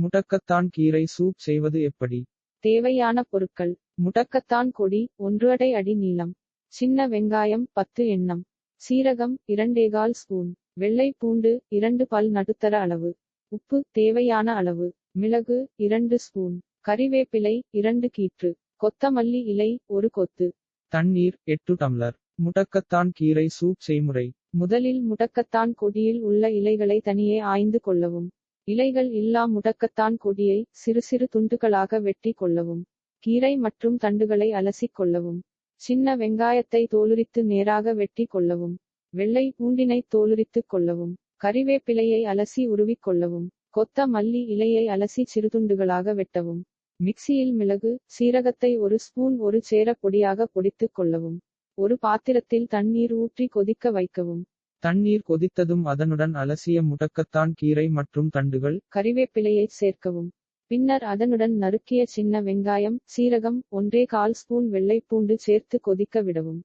முடக்கத்தான் கீரை சூப் செய்வது எப்படி? தேவையான பொருட்கள். முடக்கத்தான் கொடி ஒன்று அடை அடி நீளம். சின்ன வெங்காயம் பத்து எண்ணம். சீரகம் இரண்டேகால் ஸ்பூன். வெள்ளை பூண்டு இரண்டு பல் நடுத்தர அளவு. உப்பு தேவையான அளவு. மிளகு இரண்டு ஸ்பூன். கறிவேப்பிலை இரண்டு கீற்று. கொத்தமல்லி இலை ஒரு கொத்து. தண்ணீர் எட்டு டம்ளர். முடக்கத்தான் கீரை சூப் செய்முறை. முதலில் முடக்கத்தான் கொடியில் உள்ள இலைகளை தனியே ஆய்ந்து கொள்ளவும். இலைகள் இல்லா முடக்கத்தான் கொடியை சிறு சிறு துண்டுகளாக வெட்டி கொள்ளவும் கீரை மற்றும் தண்டுகளை அலசிக் கொள்ளவும் சின்ன வெங்காயத்தை தோலுரித்து நேராக வெட்டி கொள்ளவும் வெள்ளை பூண்டினை தோலுரித்துக் கொள்ளவும் கறிவேப்பிலையை அலசி உருவிக் கொள்ளவும் கொத்த மல்லி இலையை அலசி சிறுதுண்டுகளாக வெட்டவும் மிக்சியில் மிளகு சீரகத்தை ஒரு ஸ்பூன் ஒரு சேர பொடியாக பொடித்துக் கொள்ளவும் ஒரு பாத்திரத்தில் தண்ணீர் ஊற்றி கொதிக்க வைக்கவும். தண்ணீர் கொதித்ததும் அதனுடன் அலசிய முடக்கத்தான் கீரை மற்றும் தண்டுகள் கறிவேப்பிலையை சேர்க்கவும். பின்னர் அதனுடன் நறுக்கிய சின்ன வெங்காயம் சீரகம் ஒன்றே கால் ஸ்பூன் வெள்ளைப்பூண்டு சேர்த்து கொதிக்க விடவும்.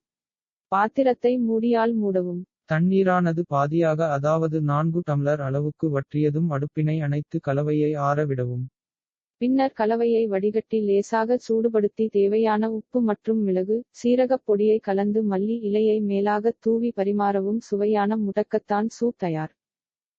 பாத்திரத்தை மூடியால் மூடவும். தண்ணீரானது பாதியாக அதாவது நான்கு டம்ளர் அளவுக்கு வற்றியதும் அடுப்பினை அணைத்து கலவையை ஆற விடவும். பின்னர் கலவையை வடிகட்டி லேசாக சூடுபடுத்தி தேவையான உப்பு மற்றும் மிளகு சீரகப் பொடியை கலந்து மல்லி இலையை மேலாக தூவி பரிமாறவும் சுவையான முடக்கத்தான் சூப் தயார்.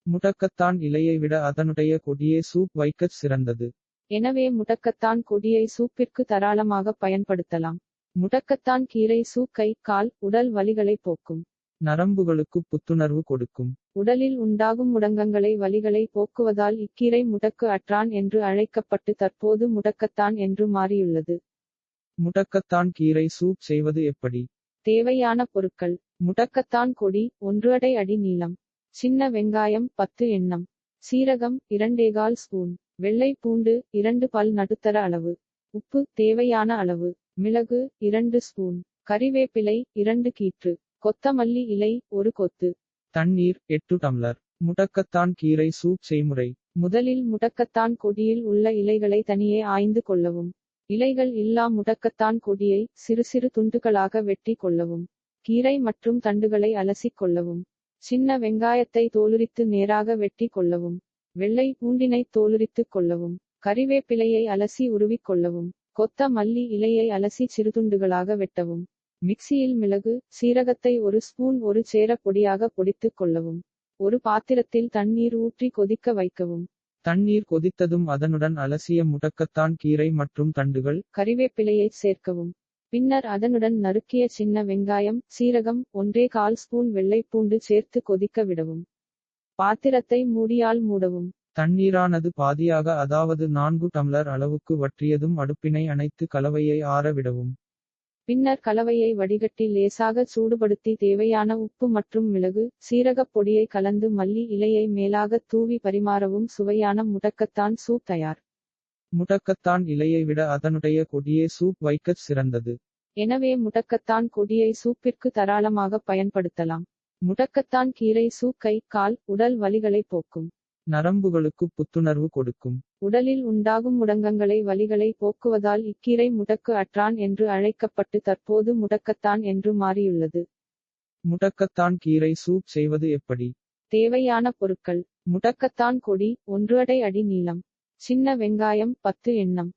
முடக்கத்தான் இலையை விட அதனுடைய கொடியே சூப் வைக்கச் சிறந்தது. எனவே முடக்கத்தான் கொடியை சூப்பிற்கு தாராளமாக பயன்படுத்தலாம். முடக்கத்தான் கீரை சூப் கை கால் உடல் வலிகளை போக்கும். நரம்புகளுக்கு புத்துணர்வு கொடுக்கும். உடலில் உண்டாகும் முடங்கங்களை வலிகளை போக்குவதால் இக்கீரை முடக்கு அற்றான் என்று அழைக்கப்பட்டு தற்போது முடக்கத்தான் என்று மாறியுள்ளது. முடக்கத்தான் கீரை சூப் செய்வது எப்படி? தேவையான பொருட்கள். முடக்கத்தான் கொடி ஒன்று அடை அடி நீளம். சின்ன வெங்காயம் பத்து எண்ணம். சீரகம் இரண்டேகால் ஸ்பூன். வெள்ளை பூண்டு இரண்டு பல் நடுத்தர அளவு. உப்பு தேவையான அளவு. மிளகு இரண்டு ஸ்பூன். கறிவேப்பிலை இரண்டு கீற்று. கொத்தமல்லி இலை ஒரு கொத்து. தண்ணீர் எட்டு டம்ளர். முடக்கத்தான் கீரை சூப் செய்முறை. முதலில் முடக்கத்தான் கொடியில் உள்ள இலைகளை தனியே ஆய்ந்து கொள்ளவும். இலைகள் இல்லா முடக்கத்தான் கொடியை சிறு சிறு துண்டுகளாக வெட்டி கொள்ளவும். கீரை மற்றும் தண்டுகளை அலசிக் கொள்ளவும். சின்ன வெங்காயத்தை தோலுரித்து நேராக வெட்டி கொள்ளவும். வெள்ளை பூண்டினை தோலுரித்துக் கொள்ளவும். கறிவேப்பிலையை அலசி உருவிக் கொள்ளவும். கொத்த மல்லி இலையை அலசி சிறுதுண்டுகளாக வெட்டவும். மிக்சியில் மிளகு சீரகத்தை ஒரு ஸ்பூன் ஒரு சேர பொடியாக பொடித்துக் கொள்ளவும். ஒரு பாத்திரத்தில் தண்ணீர் ஊற்றி கொதிக்க வைக்கவும். தண்ணீர் கொதித்ததும் அதனுடன் அலசிய முடக்கத்தான் கீரை மற்றும் தண்டுகள் கறிவேப்பிலையை சேர்க்கவும். பின்னர் அதனுடன் நறுக்கிய சின்ன வெங்காயம் சீரகம் ஒன்றே கால் ஸ்பூன் வெள்ளைப்பூண்டு சேர்த்து கொதிக்க விடவும். பாத்திரத்தை மூடியால் மூடவும். தண்ணீரானது பாதியாக அதாவது நான்கு டம்ளர் அளவுக்கு வற்றியதும் அடுப்பினை அணைத்து கலவையை ஆற விடவும். பின்னர் கலவையை வடிகட்டி லேசாக சூடுபடுத்தி தேவையான உப்பு மற்றும் மிளகு சீரகப் பொடியை கலந்து மல்லி இலையை மேலாக தூவி பரிமாறவும் சுவையான முடக்கத்தான் சூப் தயார். முடக்கத்தான் இலையை விட அதனுடைய கொடியே சூப் வைக்கச் சிறந்தது. எனவே முடக்கத்தான் கொடியை சூப்பிற்கு தாராளமாக பயன்படுத்தலாம். முடக்கத்தான் கீரை சூப் கை கால் உடல் வலிகளை போக்கும். நரம்புகளுக்கு புத்துணர்வு கொடுக்கும். உடலில் உண்டாகும் முடங்கங்களை வலிகளை போக்குவதால் இக்கீரை முடக்கு அற்றான் என்று அழைக்கப்பட்டு தற்போது முடக்கத்தான் என்று மாறியுள்ளது. முடக்கத்தான் கீரை சூப் செய்வது எப்படி? தேவையான பொருட்கள். முடக்கத்தான் கொடி ஒன்று அடை அடி நீளம். சின்ன வெங்காயம் பத்து எண்ணம்.